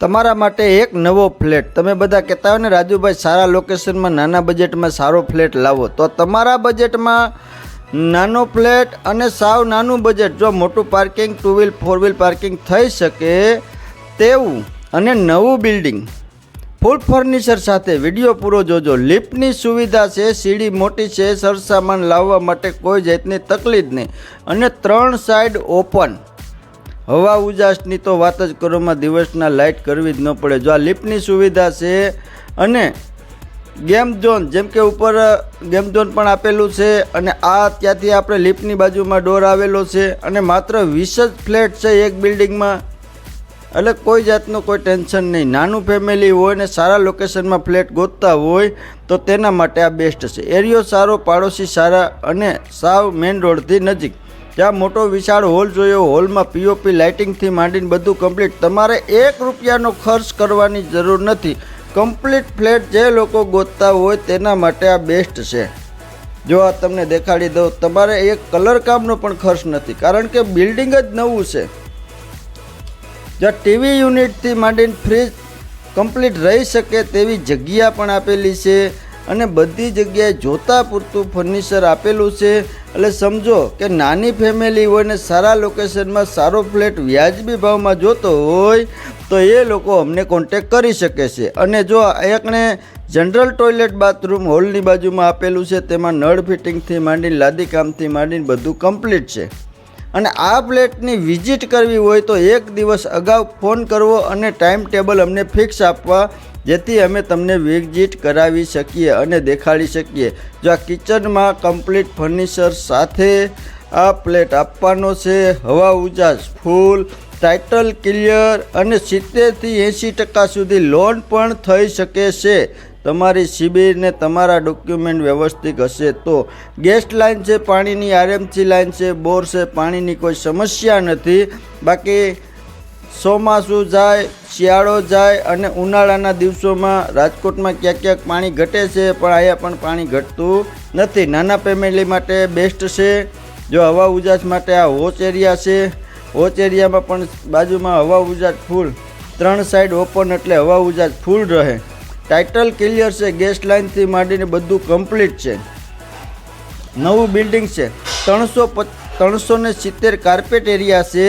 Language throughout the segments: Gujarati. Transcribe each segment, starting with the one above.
તમારા માટે એક નવો ફ્લેટ. તમે બધા કહેતા હોય ને, રાજુભાઈ, સારા લોકેશનમાં નાના બજેટમાં સારો ફ્લેટ લાવો. તો તમારા બજેટમાં નાનો ફ્લેટ અને સાવ નાનું બજેટ જો મોટું parking two wheel four wheel parking થઈ શકે તેવું અને નવું બિલ્ડિંગ ફૂલ ફર્નિચર સાથે વીડિયો પૂરો જોજો. લિફ્ટની સુવિધા છે, સીડી મોટી છે, સરસામાન લાવવા માટે કોઈ જાતની તકલીફ નહીં. અને ત્રણ સાઈડ ઓપન હવા ઉજાસની તો વાત જ કરોમાં દિવસના લાઇટ કરવી જ ન પડે. જો આ લિફ્ટની સુવિધા છે અને ગેમ ઝોન, જેમ કે ઉપર ગેમ ઝોન પણ આપેલું છે અને આ ત્યાંથી આપણે લિફ્ટની બાજુમાં ડોર આવેલો છે અને માત્ર વીસ જ ફ્લેટ છે એક બિલ્ડિંગમાં. એટલે કોઈ જાતનું કોઈ ટેન્શન નહીં. નાનું ફેમિલી હોય ને સારા લોકેશનમાં ફ્લેટ ગોતતા હોય તો તેના માટે આ બેસ્ટ છે. એરિયો સારો, પાડોશી સારા અને સાવ મેઇન રોડથી નજીક. ત્યાં મોટો વિશાળ હોલ જોયો, હોલમાં પીઓપી લાઇટિંગથી માંડીને બધું કમ્પ્લીટ તમારે એક રૂપિયાનો ખર્ચ કરવાની જરૂર નથી. કમ્પ્લીટ ફ્લેટ જે લોકો ગોતતા હોય તેના માટે આ બેસ્ટ છે. જો આ તમને દેખાડી દઉં, તમારે એક કલર કામનો પણ ખર્ચ નથી, કારણ કે બિલ્ડિંગ જ નવું છે. જ્યાં ટીવી યુનિટથી માંડીને ફ્રીજ કમ્પ્લીટ રહી શકે તેવી જગ્યા પણ આપેલી છે. અને બધી જગ્યાએ જોતા પૂરતું ફર્નિચર આપેલું છે. એટલે સમજો કે નાની ફેમિલી હોય સારા લોકેશનમાં સારો ફ્લેટ વ્યાજબી ભાવમાં જોતો હોય, તો એ લોકો અમને કોન્ટેક કરી શકે છે. અને જો એકને જનરલ ટોયલેટ બાથરૂમ હોલની બાજુમાં આપેલું છે, તેમાં નળ ફિટિંગથી માંડીને લાદી કામથી માંડીને બધું કમ્પ્લીટ છે. અને આ ફ્લેટની વિઝિટ કરવી હોય તો એક દિવસ અગાઉ ફોન કરવો અને ટાઈમ ટેબલ અમને ફિક્સ આપવા જેથી અમે તમને વિઝિટ કરાવી શકીએ અને દેખાડી શકીએ. જો આ કિચનમાં કમ્પ્લીટ ફર્નિચર સાથે આ પ્લેટ આપવાનો છે, હવા ઉજાસ ફૂલ ટાઇટલ ક્લિયર અને સિત્તેરથી એંસી ટકા સુધી લોન પણ થઈ શકે છે. તમારી શિબિરને તમારા ડોક્યુમેન્ટ વ્યવસ્થિત હશે તો ગેસ લાઇન છે, પાણીની આરએમસી લાઇન છે, બોર છે, પાણીની કોઈ સમસ્યા નથી. બાકી ચોમાસું જાય, શિયાળો જાય અને ઉનાળાના દિવસોમાં રાજકોટમાં ક્યાંક ક્યાંક પાણી ઘટે છે, પણ અહીંયા પણ પાણી ઘટતું નથી. નાના ફેમિલી માટે બેસ્ટ છે. જો હવા ઉજાસ માટે આ વોચ એરિયા છે વોચ એરિયામાં પણ બાજુમાં હવા ઉજાસ ફૂલ. ત્રણ સાઈડ ઓપન એટલે હવા ઉજાસ ફૂલ રહે. ટાઇટલ ક્લિયર છે ગેસ લાઇનથી માંડીને બધું કમ્પ્લીટ છે. નવું બિલ્ડિંગ છે. ત્રણસો ત્રણસો ને સિત્તેર કાર્પેટ એરિયા છે.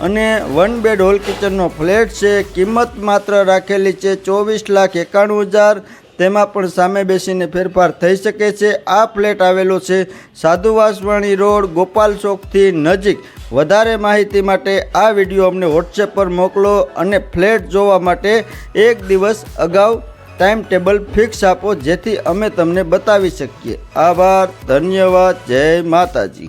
અને વન બેડ હોલ કિચનનો ફ્લેટ છે. કિંમત માત્ર રાખેલી છે ચોવીસ લાખ એકાણું હજાર. તેમાં પણ સામે બેસીને ફેરફાર થઈ શકે છે. આ ફ્લેટ આવેલો છે સાધુ વાસવાણી રોડ, ગોપાલ ચોકથી નજીક. વધારે માહિતી માટે આ વીડિયો અમને વોટ્સએપ પર મોકલો અને ફ્લેટ જોવા માટે એક દિવસ અગાઉ ટાઈમ ટેબલ ફિક્સ આપો, જેથી અમે તમને બતાવી શકીએ. આભાર, ધન્યવાદ, જય માતાજી.